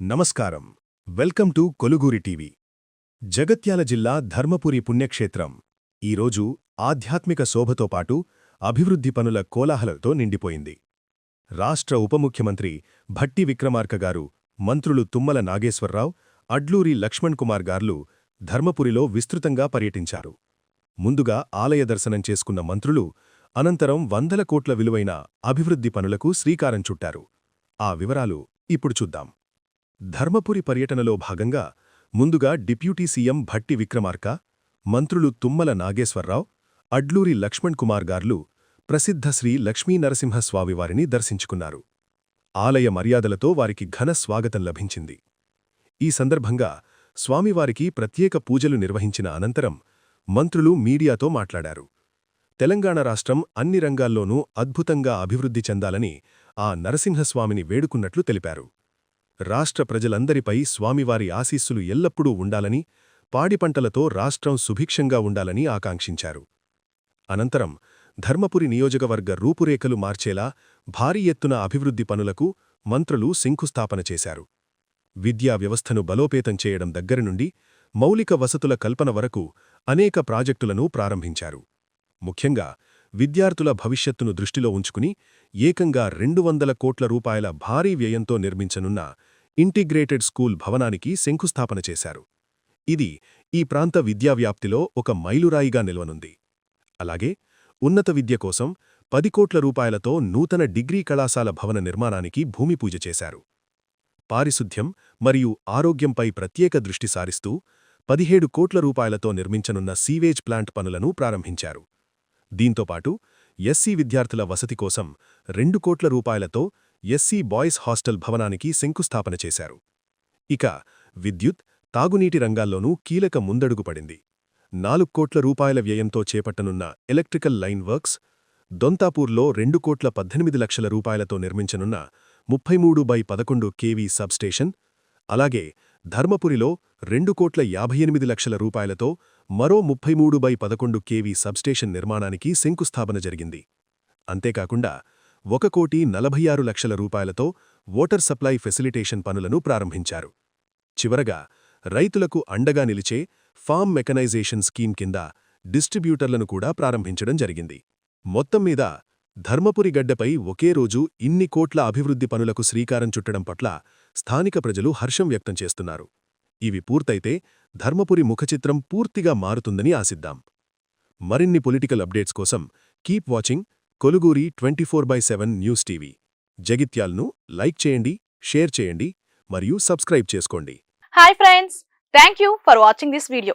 నమస్కారం. Welcome to Koluguri TV. Jagtial జిల్లా ధర్మపురి పుణ్యక్షేత్రం. ఈరోజు ఆధ్యాత్మిక శోభతో పాటు అభివృద్ధి పనుల కోలాహలతో నిండిపోయింది. రాష్ట్ర ఉప ముఖ్యమంత్రి భట్టి విక్రమార్క గారు మంత్రులు తుమ్మల నాగేశ్వరరావు అడ్లూరి లక్ష్మణ్ కుమార్ గార్లు ధర్మపురిలో విస్తృతంగా పర్యటించారు. ముందుగా ఆలయ దర్శనం చేసుకున్న మంత్రులు అనంతరం వందల కోట్ల విలువైన అభివృద్ధి పనులకు శ్రీకారం చుట్టారు. ఆ వివరాలు ఇప్పుడు చూద్దాం. ధర్మపురి పర్యటనలో భాగంగా ముందుగా డిప్యూటీ సీఎం భట్టి విక్రమార్క మంత్రులు తుమ్మల నాగేశ్వరరావు అడ్లూరి లక్ష్మణ్ కుమార్ గార్లు ప్రసిద్ధ శ్రీ లక్ష్మీనరసింహస్వామివారిని దర్శించుకున్నారు. ఆలయ మర్యాదలతో వారికి ఘన స్వాగతం లభించింది. ఈ సందర్భంగా స్వామివారికి ప్రత్యేక పూజలు నిర్వహించిన అనంతరం మంత్రులు మీడియాతో మాట్లాడారు. తెలంగాణ రాష్ట్రం అన్ని రంగాల్లోనూ అద్భుతంగా అభివృద్ధి చెందాలని ఆ నరసింహస్వామిని వేడుకున్నట్లు తెలిపారు. రాష్ట్ర ప్రజలందరిపై స్వామివారి ఆశీస్సులు ఎల్లప్పుడూ ఉండాలని పాడిపంటలతో రాష్ట్రం సుభిక్షంగా ఉండాలని ఆకాంక్షించారు. అనంతరం ధర్మపురి నియోజకవర్గ రూపురేఖలు మార్చేలా భారీ ఎత్తున అభివృద్ధి పనులకు మంత్రులు శంకుస్థాపన చేశారు. విద్యా వ్యవస్థను బలోపేతం చేయడం దగ్గర నుండి మౌలిక వసతుల కల్పన వరకు అనేక ప్రాజెక్టులను ప్రారంభించారు. ముఖ్యంగా విద్యార్థుల భవిష్యత్తును దృష్టిలో ఉంచుకుని ఏకంగా రెండు వందల కోట్ల రూపాయల భారీ వ్యయంతో నిర్మించనున్న ఇంటిగ్రేటెడ్ స్కూల్ భవనానికి శంకుస్థాపన చేశారు. ఇది ఈ ప్రాంత విద్యావ్యాప్తిలో ఒక మైలురాయిగా నిల్వనుంది. అలాగే ఉన్నత విద్య కోసం పది కోట్ల రూపాయలతో నూతన డిగ్రీ కళాశాల భవన నిర్మాణానికి భూమిపూజ చేశారు. పారిశుద్ధ్యం మరియు ఆరోగ్యంపై ప్రత్యేక దృష్టి సారిస్తూ పదిహేడు కోట్ల రూపాయలతో నిర్మించనున్న సీవేజ్ ప్లాంట్ పనులను ప్రారంభించారు. దీంతోపాటు ఎస్సీ విద్యార్థుల వసతి కోసం రెండు కోట్ల రూపాయలతో ఎస్సీ బాయ్స్ హాస్టల్ భవనానికి శంకుస్థాపన చేశారు. ఇక విద్యుత్ తాగునీటి రంగాల్లోనూ కీలక ముందడుగు పడింది. నాలుగు కోట్ల రూపాయల వ్యయంతో చేపట్టనున్న ఎలక్ట్రికల్ లైన్ వర్క్స్ దొంతాపూర్లో రెండు కోట్ల పద్దెనిమిది లక్షల రూపాయలతో నిర్మించనున్న ముప్పై మూడు బై పదకొండు కేవీ సబ్స్టేషన్ అలాగే ధర్మపురిలో రెండు కోట్ల యాభై ఎనిమిది లక్షల రూపాయలతో మరో ముప్పై మూడు బై పదకొండు కేవీ సబ్స్టేషన్ నిర్మాణానికి శంకుస్థాపన జరిగింది. అంతేకాకుండా ఒక కోటి నలభై ఆరు లక్షల రూపాయలతో వాటర్ సప్లై ఫెసిలిటేషన్ పనులను ప్రారంభించారు. చివరగా రైతులకు అండగా నిలిచే ఫామ్ మెకనైజేషన్ స్కీమ్ కింద డిస్ట్రిబ్యూటర్లను కూడా ప్రారంభించడం జరిగింది. మొత్తం మీద ధర్మపురి గడ్డపై ఒకే రోజు ఇన్ని కోట్ల అభివృద్ధి పనులకు శ్రీకారం చుట్టడం పట్ల స్థానిక ప్రజలు హర్షం వ్యక్తం చేస్తున్నారు. ఇవి పూర్తయితే ధర్మపురి ముఖచిత్రం పూర్తిగా మారుతుందని ఆశిద్దాం. మరిన్ని పొలిటికల్ అప్డేట్స్ కోసం keep watching Koluguri twenty four by seven news TV. జగిత్యాల్ను like చేయండి షేర్ చేయండి మరియు సబ్స్క్రైబ్ చేసుకోండి. Hi friends thank you for watching this video